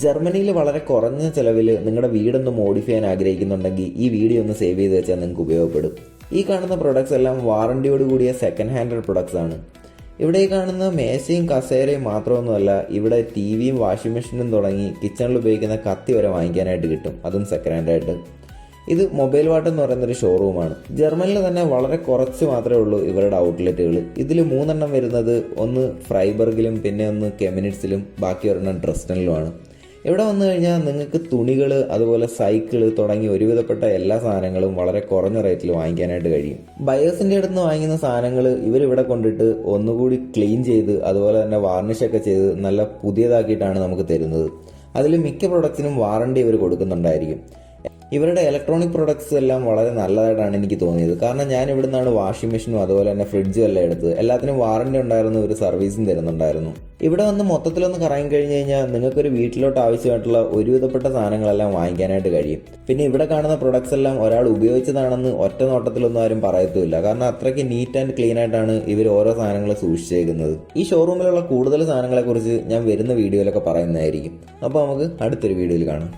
ജർമ്മനിയിൽ വളരെ കുറഞ്ഞ ചിലവിൽ നിങ്ങളുടെ വീടൊന്ന് മോഡിഫൈ ചെയ്യാൻ ആഗ്രഹിക്കുന്നുണ്ടെങ്കിൽ ഈ വീഡിയോ ഒന്ന് സേവ് ചെയ്ത് വെച്ചാൽ നിങ്ങൾക്ക് ഉപയോഗപ്പെടും. ഈ കാണുന്ന പ്രൊഡക്ട്സ് എല്ലാം വാറണ്ടിയോട് കൂടിയ സെക്കൻഡ് ഹാൻഡ് പ്രൊഡക്ട്സ് ആണ്. ഇവിടെ കാണുന്ന മേശയും കസേരയും മാത്രമൊന്നുമല്ല ഇവിടെ ടി വിയും വാഷിംഗ് മെഷീനും തുടങ്ങി കിച്ചണിൽ ഉപയോഗിക്കുന്ന കത്തി വരെ വാങ്ങിക്കാനായിട്ട് കിട്ടും. അതും സെക്കൻഡ് ഹാൻഡായിട്ട് ഇത് മൊബൈൽ വാട്ട് എന്ന് പറയുന്ന ഒരു ഷോറൂമാണ് ജർമ്മനിൽ തന്നെ വളരെ കുറച്ച് മാത്രമേ ഉള്ളൂ ഇവരുടെ ഔട്ട്ലെറ്റുകൾ ഇതിൽ മൂന്നെണ്ണം വരുന്നത് ഒന്ന് ഫ്രൈബർഗിലും പിന്നെ ഒന്ന് കെമിനിറ്റ്സിലും ബാക്കി ഒരെണ്ണം ഡ്രസ്റ്റനിലുമാണ് ഇവിടെ വന്നു കഴിഞ്ഞാൽ നിങ്ങൾക്ക് തുണികൾ അതുപോലെ സൈക്കിൾ തുടങ്ങി ഒരുവിധപ്പെട്ട എല്ലാ സാധനങ്ങളും വളരെ കുറഞ്ഞ റേറ്റിൽ വാങ്ങിക്കാനായിട്ട് കഴിയും. ബയേഴ്സിന്റെ അടുത്ത് നിന്ന് വാങ്ങിക്കുന്ന സാധനങ്ങൾ ഇവരിവിടെ കൊണ്ടിട്ട് ഒന്നുകൂടി ക്ലീൻ ചെയ്ത് അതുപോലെ തന്നെ വാർണിഷൊക്കെ ചെയ്ത് നല്ല പുതിയതാക്കിയിട്ടാണ് നമുക്ക് തരുന്നത്. അതിൽ മിക്ക പ്രൊഡക്ട്സിനും വാറണ്ടി ഇവർ കൊടുക്കുന്നുണ്ടായിരിക്കും. ഇവരുടെ ഇലക്ട്രോണിക് പ്രൊഡക്ട്സ് എല്ലാം വളരെ നല്ലതായിട്ടാണ് എനിക്ക് തോന്നിയത്. കാരണം ഞാൻ ഇവിടെ നിന്നാണ് വാഷിംഗ് മെഷീനും അതുപോലെ തന്നെ ഫ്രിഡ്ജും എല്ലാം എടുത്തത്. എല്ലാത്തിനും വാറണ്ടി ഉണ്ടായിരുന്നു ഒരു സർവീസും തരുന്നുണ്ടായിരുന്നു. ഇവിടെ വന്ന് മൊത്തത്തിലൊന്ന് കറങ്ങി കഴിഞ്ഞു കഴിഞ്ഞാൽ നിങ്ങൾക്കൊരു വീട്ടിലോട്ട് ആവശ്യമായിട്ടുള്ള ഒരുവിധപ്പെട്ട സാധനങ്ങളെല്ലാം വാങ്ങിക്കാനായിട്ട് കഴിയും. പിന്നെ ഇവിടെ കാണുന്ന പ്രൊഡക്ട്സ് എല്ലാം ഒരാൾ ഉപയോഗിച്ചതാണെന്ന് ഒറ്റ നോട്ടത്തിലൊന്നും ആരും പറയത്തുമില്ല. കാരണം അത്രയ്ക്ക് നീറ്റ് ആൻഡ് ക്ലീൻ ആയിട്ടാണ് ഇവർ ഓരോ സാധനങ്ങൾ സൂക്ഷിച്ചേക്കുന്നത്. ഈ ഷോറൂമിലുള്ള കൂടുതൽ സാധനങ്ങളെക്കുറിച്ച് ഞാൻ വരുന്ന വീഡിയോയിലൊക്കെ പറയുന്നതായിരിക്കും. അപ്പോൾ നമുക്ക് അടുത്തൊരു വീഡിയോയിൽ കാണാം.